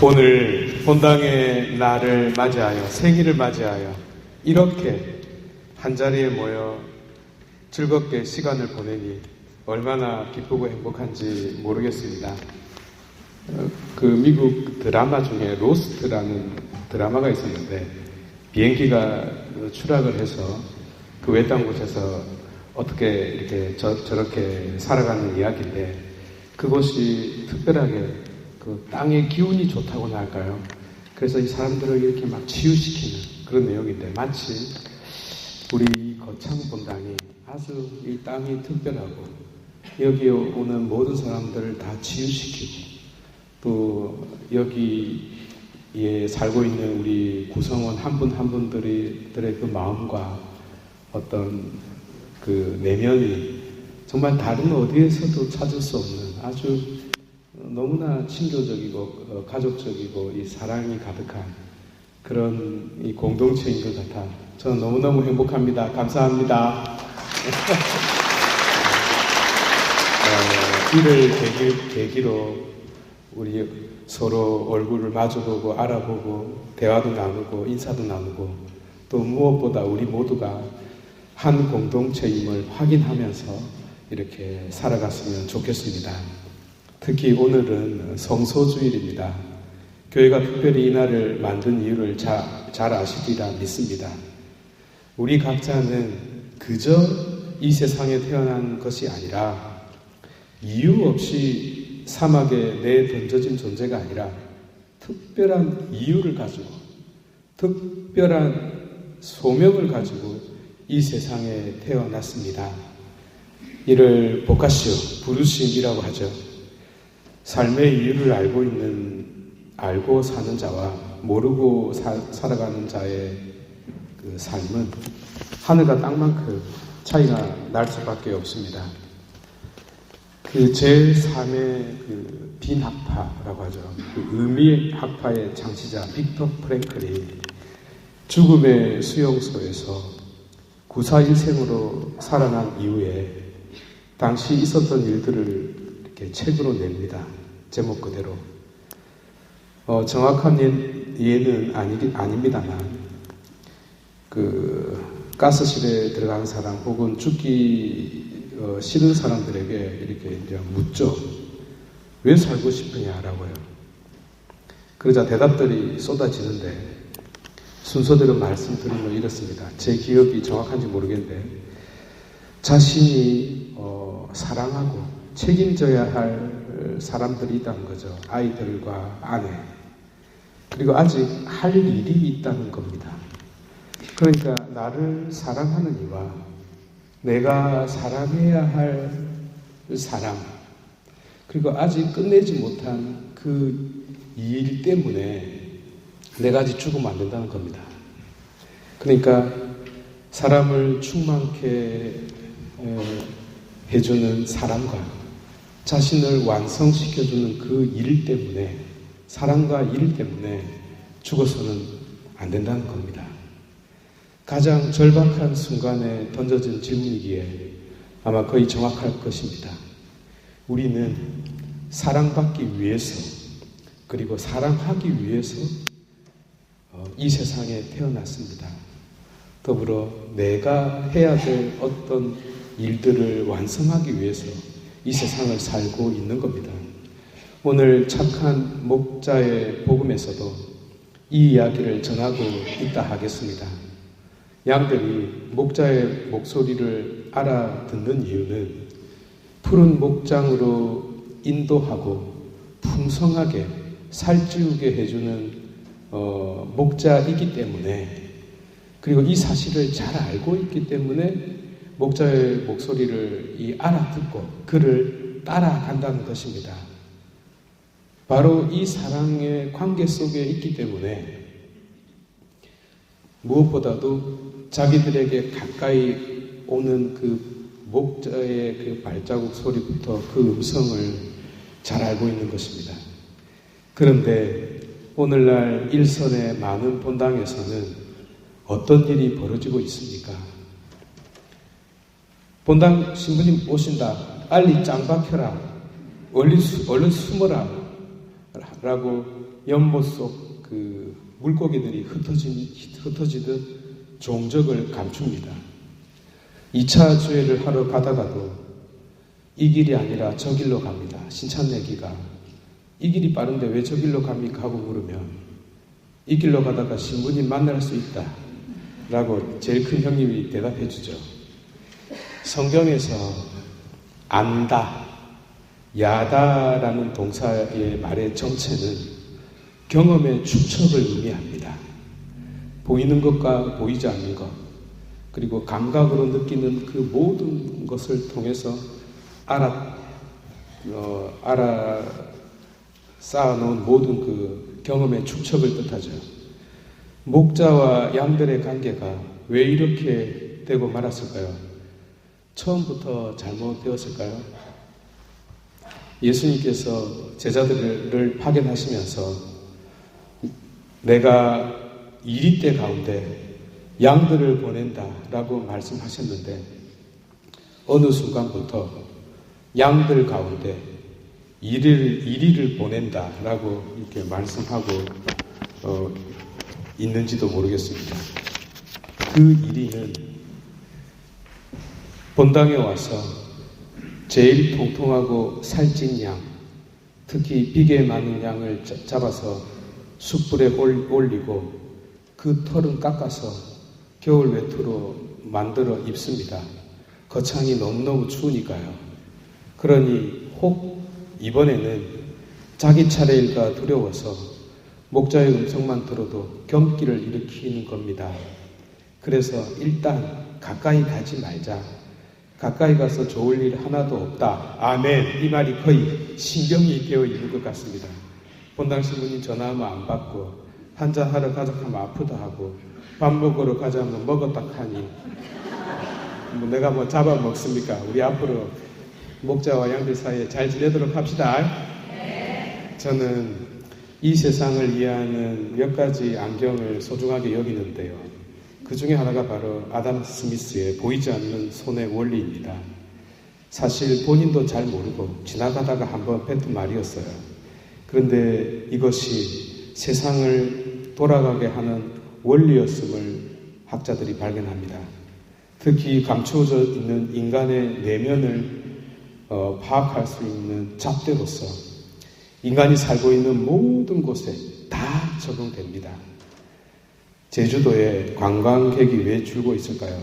오늘 본당의 날을 맞이하여 생일을 맞이하여 이렇게 한 자리에 모여 즐겁게 시간을 보내니 얼마나 기쁘고 행복한지 모르겠습니다. 어, 그 미국 드라마 중에 로스트라는 드라마가 있었는데 비행기가 추락을 해서 그 외딴 곳에서 어떻게 이렇게 저, 저렇게 살아가는 이야기인데 그것이 특별하게 그 땅의 기운이 좋다고나 할까요? 그래서 이 사람들을 이렇게 막 치유시키는 그런 내용인데 마치 우리 거창 본당이 아주 이 땅이 특별하고 여기에 오는 모든 사람들을 다 치유시키고 또 여기에 살고 있는 우리 구성원 한 분 한 분들의 그 마음과 어떤 그 내면이 정말 다른 어디에서도 찾을 수 없는 아주 너무나 친교적이고 어, 가족적이고 이 사랑이 가득한 그런 이 공동체인 것 같아 저는 너무너무 행복합니다. 감사합니다. 어, 이를 계기, 계기 로 우리 서로 얼굴을 마주보고 알아보고 대화도 나누고 인사도 나누고 또 무엇보다 우리 모두가 한 공동체임을 확인하면서 이렇게 살아갔으면 좋겠습니다. 특히 오늘은 성소주일입니다. 교회가 특별히 이 날을 만든 이유를 자, 잘 아시리라 믿습니다. 우리 각자는 그저 이 세상에 태어난 것이 아니라 이유 없이 사막에 내 던져진 존재가 아니라 특별한 이유를 가지고 특별한 소명을 가지고 이 세상에 태어났습니다. 이를 보카시오, 부르심이라고 하죠. 삶의 이유를 알고 있는, 알고 사는 자와 모르고 사, 살아가는 자의 그 삶은 하늘과 땅만큼 차이가 날 수밖에 없습니다. 그 제3의 그 빈학파라고 하죠. 그 의미 학파의 창시자 빅터 프랭클이 죽음의 수용소에서 구사 일생으로 살아난 이후에 당시 있었던 일들을 이렇게 책으로 냅니다. 제목 그대로. 어, 정확한 예는 아니, 아닙니다만, 그, 가스실에 들어간 사람 혹은 죽기 어, 싫은 사람들에게 이렇게 이제 묻죠. 왜 살고 싶으냐라고요. 그러자 대답들이 쏟아지는데, 순서대로 말씀드리면 이렇습니다. 제 기억이 정확한지 모르겠는데, 자신이 어, 사랑하고 책임져야 할 사람들이 있다는 거죠. 아이들과 아내. 그리고 아직 할 일이 있다는 겁니다. 그러니까 나를 사랑하는 이와 내가 사랑해야 할 사람, 그리고 아직 끝내지 못한 그 일 때문에 내가 아직 죽으면 안 된다는 겁니다. 그러니까 사람을 충만케 해주는 사람과 자신을 완성시켜주는 그 일 때문에, 사랑과 일 때문에 죽어서는 안 된다는 겁니다. 가장 절박한 순간에 던져진 질문이기에 아마 거의 정확할 것입니다. 우리는 사랑받기 위해서, 그리고 사랑하기 위해서 어, 이 세상에 태어났습니다. 더불어 내가 해야 될 어떤 일들을 완성하기 위해서 이 세상을 살고 있는 겁니다. 오늘 착한 목자의 복음에서도 이 이야기를 전하고 있다 하겠습니다. 양들이 목자의 목소리를 알아듣는 이유는 푸른 목장으로 인도하고 풍성하게 살찌우게 해주는 어, 목자이기 때문에 그리고 이 사실을 잘 알고 있기 때문에 목자의 목소리를 이 알아듣고 그를 따라간다는 것입니다. 바로 이 사랑의 관계 속에 있기 때문에 무엇보다도 자기들에게 가까이 오는 그 목자의 그 발자국 소리부터 그 음성을 잘 알고 있는 것입니다. 그런데 오늘날 일선의 많은 본당에서는 어떤 일이 벌어지고 있습니까? 본당 신부님 오신다. 빨리 짱 박혀라. 얼른, 얼른 숨어라. 라고 연못 속 그 물고기들이 흩어지, 흩어지듯 종적을 감춥니다. 2차 주회를 하러 가다가도 이 길이 아니라 저 길로 갑니다. 신찬내기가 이 길이 빠른데 왜 저 길로 갑니까? 하고 물으면 이 길로 가다가 신부님 만날 수 있다. 라고 제일 큰 형님이 대답해 주죠. 성경에서 안다, 야다라는 동사의 말의 정체는 경험의 축척을 의미합니다. 보이는 것과 보이지 않는 것, 그리고 감각으로 느끼는 그 모든 것을 통해서 알아, 어, 알아 쌓아놓은 모든 그 경험의 축척을 뜻하죠. 목자와 양들의 관계가 왜 이렇게 되고 말았을까요? 처음부터 잘못되었을까요? 예수님께서 제자들을 파견하시면서 내가 이리 때 가운데 양들을 보낸다 라고 말씀하셨는데 어느 순간부터 양들 가운데 이리를, 이리를 보낸다 라고 이렇게 말씀하고 어, 있는지도 모르겠습니다. 그 이리는 본당에 와서 제일 통통하고 살찐 양, 특히 비계 많은 양을 잡아서 숯불에 올리고 그 털은 깎아서 겨울 외투로 만들어 입습니다. 거창이 너무너무 추우니까요. 그러니 혹 이번에는 자기 차례일까 두려워서 목자의 음성만 들어도 경기를 일으키는 겁니다. 그래서 일단 가까이 가지 말자. 가까이 가서 좋을 일 하나도 없다. 아멘. 이 말이 거의 신경이 되어 있는 것 같습니다. 본당 신부님 전화하면 안 받고 한잔 하러 가자 하면 아프다 하고 밥 먹으러 가자 하면 먹었다 하니 뭐 내가 뭐 잡아먹습니까? 우리 앞으로 목자와 양들 사이에 잘 지내도록 합시다. 저는 이 세상을 이해하는 몇 가지 안경을 소중하게 여기는데요. 그 중에 하나가 바로 아담 스미스의 보이지 않는 손의 원리입니다. 사실 본인도 잘 모르고 지나가다가 한번 뱉은 말이었어요. 그런데 이것이 세상을 돌아가게 하는 원리였음을 학자들이 발견합니다. 특히 감추어져 있는 인간의 내면을 어, 파악할 수 있는 잣대로서 인간이 살고 있는 모든 곳에 다 적용됩니다. 제주도에 관광객이 왜 줄고 있을까요?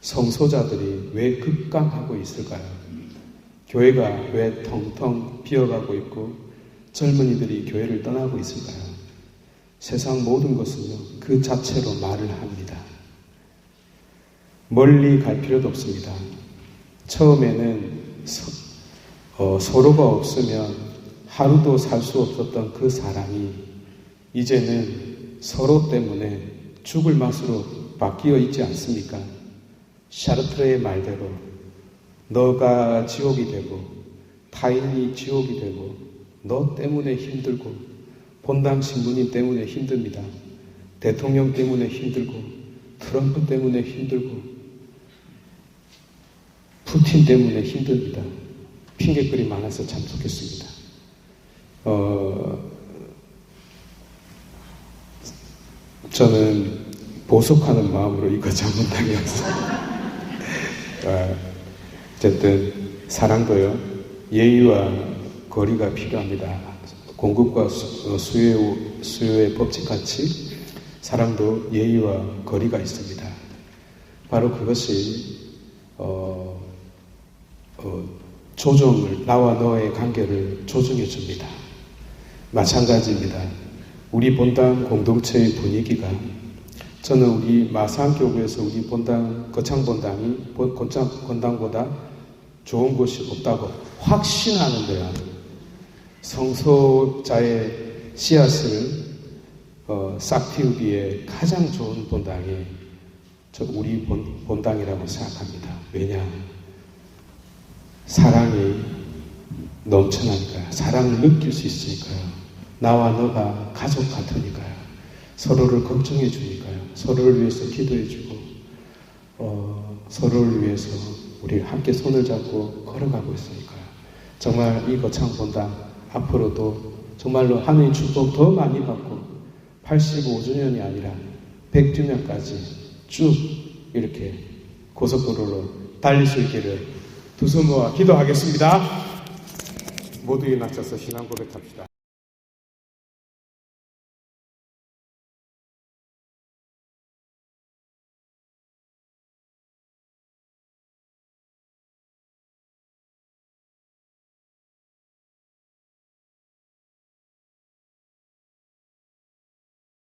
성소자들이 왜 급감하고 있을까요? 교회가 왜 텅텅 비어가고 있고 젊은이들이 교회를 떠나고 있을까요? 세상 모든 것은요, 그 자체로 말을 합니다. 멀리 갈 필요도 없습니다. 처음에는 서, 어, 서로가 없으면 하루도 살 수 없었던 그 사람이 이제는 서로 때문에 죽을 맛으로 바뀌어 있지 않습니까? 샤르트르의 말대로 너가 지옥이 되고 타인이 지옥이 되고 너 때문에 힘들고 본당 신부님 때문에 힘듭니다. 대통령 때문에 힘들고 트럼프 때문에 힘들고 푸틴 때문에 힘듭니다. 핑계거리 많아서 참 좋겠습니다. 어, 저는 보석하는 마음으로 이거 잘못당했어. 어, 어쨌든 사랑도요 예의와 거리가 필요합니다. 공급과 어, 수요, 수요의 법칙같이 사랑도 예의와 거리가 있습니다. 바로 그것이 어, 어, 조정을 나와 너의 관계를 조정해 줍니다. 마찬가지입니다. 우리 본당 공동체의 분위기가 저는 우리 마산교구에서 우리 본당 거창 본당이 거창 본당보다 좋은 곳이 없다고 확신하는데요. 성소자의 씨앗을 어, 싹 틔우기에 가장 좋은 본당이 저 우리 본, 본당이라고 생각합니다. 왜냐? 사랑이 넘쳐나니까요. 사랑을 느낄 수 있으니까요. 나와 너가 가족 같으니까요. 서로를 걱정해 주니까요. 서로를 위해서 기도해 주고, 어, 서로를 위해서 우리 함께 손을 잡고 걸어가고 있으니까요. 정말 이 거창본당 앞으로도 정말로 하나님 축복 더 많이 받고 85주년이 아니라 100주년까지 쭉 이렇게 고속도로로 달릴 수 있기를 두 손 모아 기도하겠습니다. 모두 일 낮춰서 신앙 고백합시다.